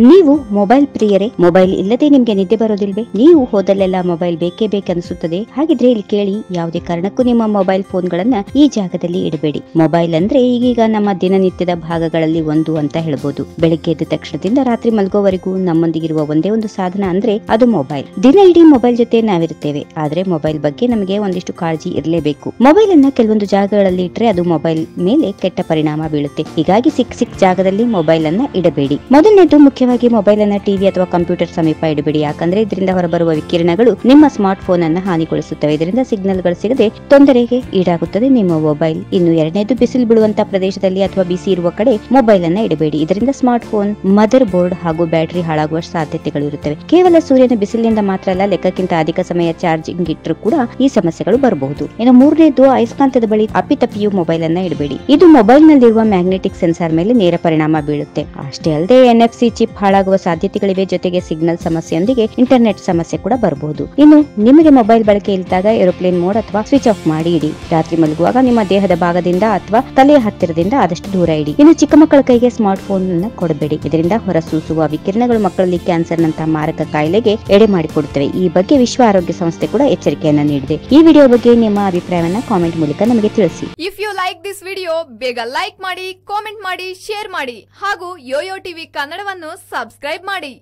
ನೀವು ಮೊಬೈಲ್ ಪ್ರಿಯರೇ, ಮೊಬೈಲ್ ಇಲ್ಲದೆ ನಿಮ್ಗೆ ನಿದ್ದೆ ಬರೋದಿಲ್ವೇ? ನೀವು ಹೋದಲ್ಲೆಲ್ಲ ಮೊಬೈಲ್ ಬೇಕೇ ಬೇಕನ್ನಿಸುತ್ತದೆ ಹಾಗಿದ್ರೆ ಇಲ್ಲಿ ಕೇಳಿ, ಯಾವುದೇ ಕಾರಣಕ್ಕೂ ನಿಮ್ಮ ಮೊಬೈಲ್ ಫೋನ್ ಗಳನ್ನ ಈ ಜಾಗದಲ್ಲಿ ಇಡಬೇಡಿ. ಮೊಬೈಲ್ ಅಂದ್ರೆ ಈಗೀಗ ನಮ್ಮ ದಿನನಿತ್ಯದ ಭಾಗಗಳಲ್ಲಿ ಒಂದು ಅಂತ ಹೇಳಬಹುದು ಬೆಳಿಗ್ಗೆ ಎದ್ದ ತಕ್ಷಣದಿಂದ ರಾತ್ರಿ ಮಲಗೋವರೆಗೂ ನಮ್ಮೊಂದಿಗಿರುವ ಒಂದೇ ಒಂದು ಸಾಧನ ಅಂದ್ರೆ ಅದು ಮೊಬೈಲ್. ದಿನ ಇಡೀ ಮೊಬೈಲ್ ಜೊತೆ ನಾವಿರುತ್ತೇವೆ. ಆದ್ರೆ ಮೊಬೈಲ್ ಬಗ್ಗೆ ನಮಗೆ ಒಂದಿಷ್ಟು ಕಾಳಜಿ ಇರಲೇಬೇಕು. ಮೊಬೈಲ್ ಅನ್ನ ಕೆಲವೊಂದು ಜಾಗಗಳಲ್ಲಿ ಇಟ್ರೆ ಅದು ಮೊಬೈಲ್ ಮೇಲೆ ಕೆಟ್ಟ ಪರಿಣಾಮ ಬೀಳುತ್ತೆ. ಹೀಗಾಗಿ ಸಿಕ್ ಸಿಕ್ ಜಾಗದಲ್ಲಿ ಮೊಬೈಲ್ ಅನ್ನ ಇಡಬೇಡಿ. ಮೊದಲನೇದು ಮುಖ್ಯವಾಗಿ ಮೊಬೈಲ್ ಅನ್ನ ಟಿವಿ ಅಥವಾ ಕಂಪ್ಯೂಟರ್ ಸಮೀಪ ಇಡಬೇಡಿ. ಯಾಕಂದ್ರೆ ಇದರಿಂದ ಹೊರಬರುವ ವಿಕಿರಣಗಳು ನಿಮ್ಮ ಸ್ಮಾರ್ಟ್ ಫೋನ್ ಅನ್ನು ಹಾನಿಗೊಳಿಸುತ್ತವೆ. ಇದರಿಂದ ಸಿಗ್ನಲ್ಗಳು ಸಿಗದೆ ತೊಂದರೆಗೆ ಈಡಾಗುತ್ತದೆ ನಿಮ್ಮ ಮೊಬೈಲ್ ಇನ್ನು ಎರಡನೇದು, ಬಿಸಿಲು ಬಿಡುವಂತ ಪ್ರದೇಶದಲ್ಲಿ ಅಥವಾ ಬಿಸಿ ಇರುವ ಕಡೆ ಮೊಬೈಲ್ ಅನ್ನ ಇಡಬೇಡಿ. ಇದರಿಂದ ಸ್ಮಾರ್ಟ್ ಫೋನ್ ಮದರ್ ಬೋರ್ಡ್ ಹಾಗೂ ಬ್ಯಾಟರಿ ಹಾಳಾಗುವ ಸಾಧ್ಯತೆಗಳು ಇರುತ್ತವೆ. ಕೇವಲ ಸೂರ್ಯನ ಬಿಸಿಲಿನಿಂದ ಮಾತ್ರ ಅಲ್ಲ, ಲೆಕ್ಕಕ್ಕಿಂತ ಅಧಿಕ ಸಮಯ ಚಾರ್ಜಿಂಗ್ ಇಟ್ಟರೂ ಕೂಡ ಈ ಸಮಸ್ಯೆಗಳು ಬರಬಹುದು. ಇನ್ನು ಮೂರನೇದು ಅಯಸ್ಕಾಂತದ ಬಳಿ ಅಪ್ಪಿತಪ್ಪಿಯು ಮೊಬೈಲ್ ಅನ್ನ ಇಡಬೇಡಿ. ಇದು ಮೊಬೈಲ್ ನಲ್ಲಿರುವ ಮ್ಯಾಗ್ನೆಟಿಕ್ ಸೆನ್ಸಾರ್ ಮೇಲೆ ನೇರ ಪರಿಣಾಮ ಬೀಳುತ್ತೆ. ಅಷ್ಟೇ ಅಲ್ಲದೆ ಎನ್ಎಫ್ಸಿ ಚಿಪ್ ಹಾಳಾಗುವ ಸಾಧ್ಯತೆಗಳಿವೆ ಜೊತೆಗೆ ಸಿಗ್ನಲ್ ಸಮಸ್ಯೆಯೊಂದಿಗೆ ಇಂಟರ್ನೆಟ್ ಸಮಸ್ಯೆ ಕೂಡ ಬರಬಹುದು ಇನ್ನು ನಿಮಗೆ ಮೊಬೈಲ್ ಬಳಕೆ ಇಲ್ದಾಗ ಏರೋಪ್ಲೇನ್ ಮೋಡ್ ಅಥವಾ ಸ್ವಿಚ್ ಆಫ್ ಮಾಡಿ ಇಡಿ ರಾತ್ರಿ ಮಲಗುವಾಗ ನಿಮ್ಮ ದೇಹದ ಭಾಗದಿಂದ ಅಥವಾ ತಲೆಯ ಹತ್ತಿರದಿಂದ ಆದಷ್ಟು ದೂರ ಇಡಿ. ಇನ್ನು ಚಿಕ್ಕ ಮಕ್ಕಳ ಕೈಗೆ ಸ್ಮಾರ್ಟ್ ಫೋನ್ ಅನ್ನು ಕೊಡಬೇಡಿ. ಇದರಿಂದ ಹೊರಸೂಸುವ ವಿಕಿರಣಗಳು ಮಕ್ಕಳಲ್ಲಿ ಕ್ಯಾನ್ಸರ್ ನಂತಹ ಮಾರಕ ಕಾಯಿಲೆಗೆ ಎಡೆ ಮಾಡಿಕೊಡುತ್ತವೆ. ಈ ಬಗ್ಗೆ ವಿಶ್ವ ಆರೋಗ್ಯ ಸಂಸ್ಥೆ ಕೂಡ ಎಚ್ಚರಿಕೆಯನ್ನು ನೀಡಿದೆ. ಈ ವಿಡಿಯೋ ಬಗ್ಗೆ ನಿಮ್ಮ ಅಭಿಪ್ರಾಯವನ್ನ ಕಾಮೆಂಟ್ ಮೂಲಕ ನಮಗೆ ತಿಳಿಸಿ. If you like this video ಬೇಗ ಲೈಕ್ ಮಾಡಿ ಕಾಮೆಂಟ್ ಮಾಡಿ ಶೇರ್ ಮಾಡಿ. ಹಾಗೂ ಯೋಯೋ ಟಿವಿ ಕನ್ನಡವನ್ನು ಸಬ್ಸ್ಕ್ರೈಬ್ ಮಾಡಿ.